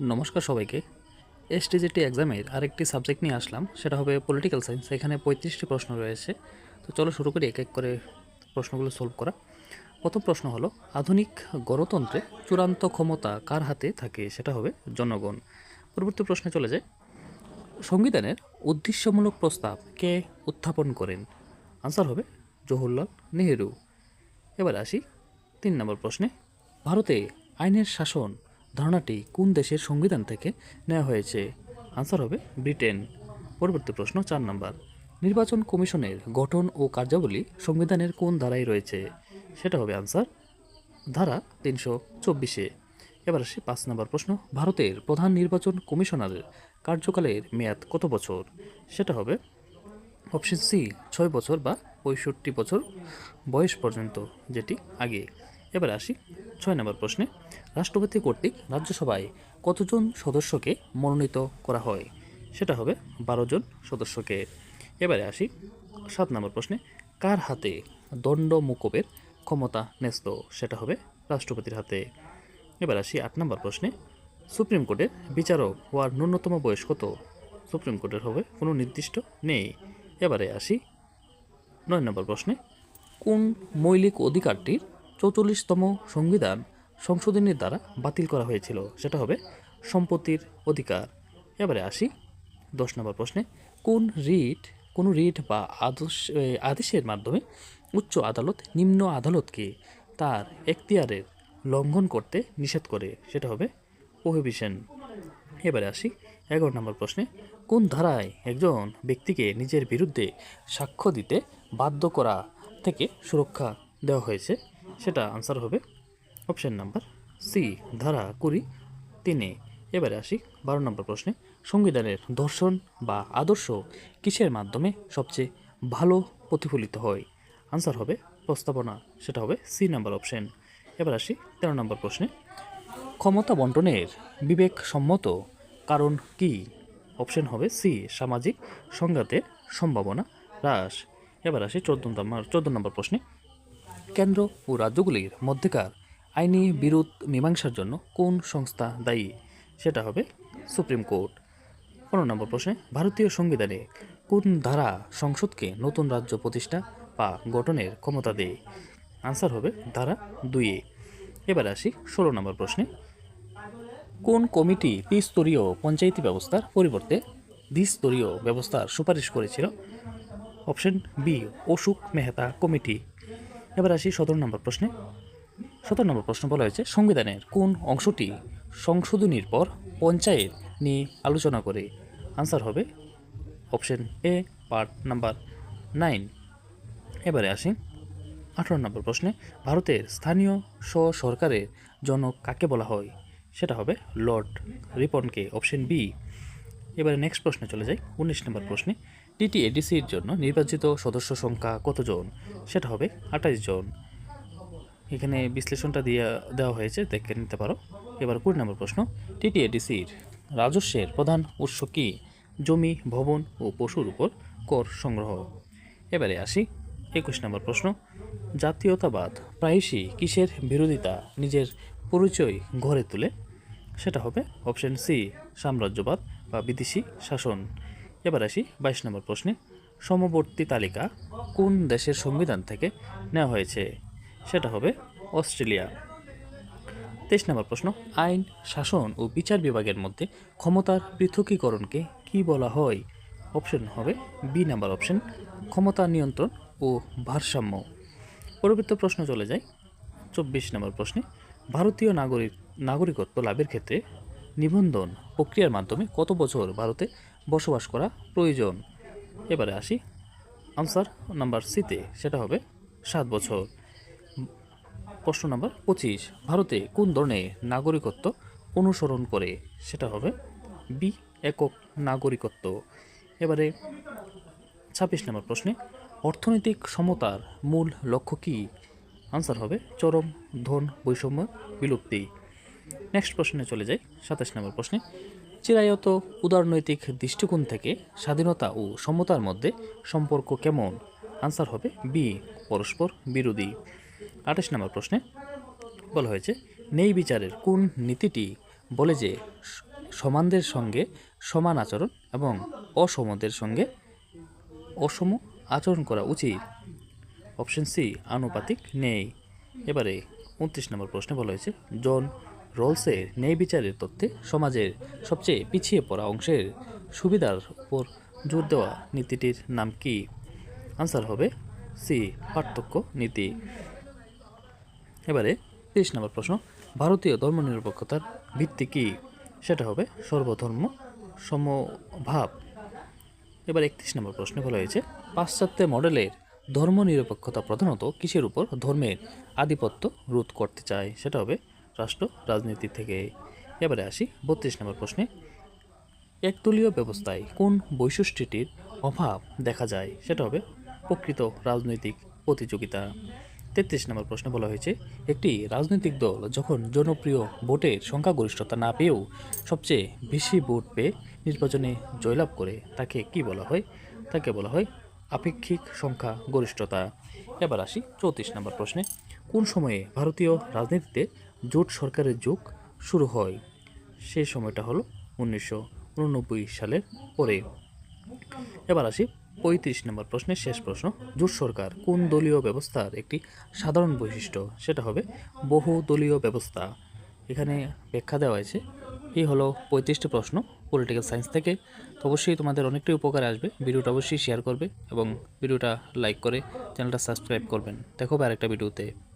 নমস্কার সবাইকে। এসটিজিটি এক্সামের আরেকটি সাবজেক্ট নিয়ে আসলাম, সেটা হবে পলিটিক্যাল সায়েন্স এখানে পঁয়ত্রিশটি প্রশ্ন রয়েছে। তো চলো শুরু করি এক এক করে প্রশ্নগুলো সলভ করা। প্রথম প্রশ্ন হলো, আধুনিক গণতন্ত্রে চূড়ান্ত ক্ষমতা কার হাতে থাকে? সেটা হবে জনগণ। পরবর্তী প্রশ্নে চলে যায় সংবিধানের উদ্দেশ্যমূলক প্রস্তাব কে উত্থাপন করেন? আনসার হবে জওহরলাল নেহেরু। এবার আসি তিন নম্বর প্রশ্নে। ভারতে আইনের শাসন ধারণাটি কোন দেশের সংবিধান থেকে নেওয়া হয়েছে? আনসার হবে ব্রিটেন। পরবর্তী প্রশ্ন চার নম্বর। নির্বাচন কমিশনের গঠন ও কার্যাবলী সংবিধানের কোন ধারায় রয়েছে? সেটা হবে আনসার ধারা তিনশো চব্বিশে। এবার আসি পাঁচ নম্বর প্রশ্ন। ভারতের প্রধান নির্বাচন কমিশনারের কার্যকালের মেয়াদ কত বছর? সেটা হবে অপশন সি, ছয় বছর বা পঁয়ষট্টি বছর বয়স পর্যন্ত, যেটি আগে। এবার আসি ছয় নম্বর প্রশ্নে। রাষ্ট্রপতি কর্তৃক রাজ্যসভায় কতজন সদস্যকে মনোনীত করা হয়? সেটা হবে বারো জন সদস্যকে। এবারে আসি সাত নম্বর প্রশ্নে, কার হাতে দণ্ড মুকুবের ক্ষমতা ন্যস্ত? সেটা হবে রাষ্ট্রপতির হাতে। এবার আসি আট নম্বর প্রশ্নে, সুপ্রিম কোর্টের বিচারক হওয়ার ন্যূনতম বয়স কত? সুপ্রিম কোর্টের হবে কোনো নির্দিষ্ট নেই। এবারে আসি নয় নম্বর প্রশ্নে, কোন মৌলিক অধিকারটির চৌচল্লিশতম সংবিধান সংশোধনীর দ্বারা বাতিল করা হয়েছিল। সেটা হবে সম্পত্তির অধিকার। এবারে আসি দশ নম্বর প্রশ্নে। কোন রিট কোন রিট বা আদর্শ আদেশের মাধ্যমে উচ্চ আদালত নিম্ন আদালতকে তার এখতিয়ারের লঙ্ঘন করতে নিষেধ করে? সেটা হবে প্রহিবিশন। এবারে আসি এগারো নম্বর প্রশ্নে। কোন ধারায় একজন ব্যক্তিকে নিজের বিরুদ্ধে সাক্ষ্য দিতে বাধ্য করা থেকে সুরক্ষা দেওয়া হয়েছে? সেটা আনসার হবে। অপশান নাম্বার সি ধারা কুড়ি, তিনে। এবারে আসি বারো নম্বর প্রশ্নে। সংবিধানের দর্শন বা আদর্শ কিসের মাধ্যমে সবচেয়ে ভালো প্রতিফলিত হয়? আনসার হবে প্রস্তাবনা, সেটা হবে সি নাম্বার অপশন এবার আসি তেরো নম্বর প্রশ্নে। ক্ষমতা বন্টনের বিবেকসম্মত কারণ কি? অপশন হবে সি সামাজিক সংঘাতের সম্ভাবনা হ্রাস। এবার আসি চোদ্দ নম্বর চোদ্দ নম্বর প্রশ্নে। কেন্দ্র ও রাজ্যগুলির মধ্যেকার আইনি বিরোধ মীমাংসার জন্য কোন সংস্থা দায়ী? সেটা হবে সুপ্রিম কোর্ট। পনেরো নম্বর প্রশ্নে, ভারতীয় সংবিধানে কোন ধারা সংসদকে নতুন রাজ্য প্রতিষ্ঠা বা গঠনের ক্ষমতা দেয়? আনসার হবে ধারা দুইয়ে এবার আসি ষোলো নম্বর প্রশ্নে। কোন কমিটি ত্রিস্তরীয় পঞ্চায়েতি ব্যবস্থার পরিবর্তে দ্বিস্তরীয় ব্যবস্থার সুপারিশ করেছিল? Option B, Ashok Mehta committee. এবার আসি সতেরো নম্বর প্রশ্নে। সতেরো নম্বর প্রশ্ন বলা হয়েছে, সংবিধানের কোন অংশটি সংশোধনীর পর পঞ্চায়েত নিয়ে আলোচনা করে? আনসার হবে option A part number nine এবারে আসি আঠারো নম্বর প্রশ্নে, ভারতের স্থানীয় স্ব সরকারের জনক কাকে বলা হয়? সেটা হবে লর্ড রিপনকে অপশন বি এবারে নেক্সট প্রশ্নে চলে যাই, উনিশ নম্বর প্রশ্নে। টিটিএডিসির জন্য নির্বাচিত সদস্য সংখ্যা কতজন? সেটা হবে আঠাশ জন। এখানে বিশ্লেষণটা দিয়ে, দেওয়া হয়েছে, দেখে নিতে পারো। এবার কুড়ি নম্বর প্রশ্ন টিটিএডিসির রাজস্বের প্রধান উৎস কি? জমি, ভবন ও পশুর উপর কর সংগ্রহ। এবারে আসি, একুশ নম্বর প্রশ্ন, জাতীয়তাবাদ প্রায়শই কিসের বিরোধিতা? নিজের পরিচয় গড়ে তুলে। সেটা হবে অপশন সি, সাম্রাজ্যবাদ বা বিদেশি শাসন। এবার আসি বাইশ নম্বর প্রশ্নে। সমবর্তী তালিকা কোন দেশের সংবিধান থেকে নেওয়া হয়েছে? সেটা হবে অস্ট্রেলিয়া। তেইশ নম্বর প্রশ্ন, আইন, শাসন ও বিচার বিভাগের মধ্যে ক্ষমতার পৃথকীকরণকে কি বলা হয়? অপশন হবে বি নাম্বার অপশন, ক্ষমতা নিয়ন্ত্রণ ও ভারসাম্য। পরবর্তী প্রশ্ন চলে যায় চব্বিশ নম্বর প্রশ্নে, ভারতীয় নাগরিক, নাগরিকত্ব লাভের ক্ষেত্রে নিবন্ধন প্রক্রিয়ার মাধ্যমে কত বছর ভারতে বসবাস করা প্রয়োজন। এবারে আসি। আনসার নাম্বার সিতে সেটা হবে সাত বছর। প্রশ্ন নাম্বার পঁচিশ। ভারতে কোন ধরনের নাগরিকত্ব অনুসরণ করে? সেটা হবে বি একক নাগরিকত্ব। এবারে ছাব্বিশ নম্বর প্রশ্নে, অর্থনৈতিক সমতার মূল লক্ষ্য কী? আনসার হবে চরম ধন বৈষম্য বিলুপ্তি। নেক্সট প্রশ্নে চলে যাই। সাতাশ নম্বর প্রশ্নে চিরায়ত উদারনৈতিক দৃষ্টিকোণ থেকে স্বাধীনতা ও সমতার মধ্যে সম্পর্ক কেমন? আনসার হবে বি পরস্পর বিরোধী। আঠাশ নম্বর প্রশ্নে বলা হয়েছে নেই বিচারের কোন নীতিটি বলে যে সমানদের সঙ্গে সমান আচরণ এবং অসমদের সঙ্গে অসম আচরণ করা উচিত? অপশন সি আনুপাতিক নেই এবারে উনত্রিশ নম্বর প্রশ্নে বলা হয়েছে, জন রোলসের ন্যায় বিচারের তত্ত্বে সমাজের সবচেয়ে পিছিয়ে পড়া অংশের সুবিধার উপর জোর দেওয়া নীতিটির নাম কি? আনসার হবে সি, পার্থক্য নীতি। এবারে তিরিশ নম্বর প্রশ্ন, ভারতীয় ধর্মনিরপেক্ষতার ভিত্তি কী? সেটা হবে সর্বধর্ম সমভাব। এবার একত্রিশ নম্বর প্রশ্নে বলা হয়েছে, পাশ্চাত্য মডেলের ধর্মনিরপেক্ষতা প্রধানত কিসের উপর ধর্মের আধিপত্য রোধ করতে চায়? সেটা হবে রাষ্ট্র, রাজনীতি থেকে এবারে আসি বত্রিশ নম্বর প্রশ্নে। একদলীয় ব্যবস্থায় কোন বৈশিষ্ট্যটির অভাব দেখা যায়? সেটা হবে প্রকৃত রাজনৈতিক প্রতিযোগিতা। তেত্রিশ নম্বর প্রশ্নে বলা হয়েছে, একটি রাজনৈতিক দল যখন জনপ্রিয় ভোটের সংখ্যাগরিষ্ঠতা না পেয়েও সবচেয়ে বেশি ভোট পেয়ে নির্বাচনে জয়লাভ করে, তাকে কি বলা হয়? তাকে বলা হয় আপেক্ষিক সংখ্যা গরিষ্ঠতা এবার আসি চৌত্রিশ নম্বর প্রশ্নে, কোন সময়ে ভারতীয় রাজনীতিতে জোট সরকারের যুগ শুরু হয়। সেই সময়টা হলো উনিশশো উননব্বই সালের পরে। এবার আসি পঁয়ত্রিশ নম্বর প্রশ্নের শেষ প্রশ্ন। জোট সরকার কোন দলীয় ব্যবস্থার একটি সাধারণ বৈশিষ্ট্য? সেটা হবে বহু দলীয় ব্যবস্থা। এখানে ব্যাখ্যা দেওয়া হয়েছে। এই হলো পঁয়ত্রিশটি প্রশ্ন পলিটিক্যাল সায়েন্স থেকে। তো অবশ্যই তোমাদের অনেকটাই উপকারে আসবে। ভিডিওটা অবশ্যই শেয়ার করবে এবং ভিডিওটা লাইক করে চ্যানেলটা সাবস্ক্রাইব করবেন। দেখো আরেকটা ভিডিওতে।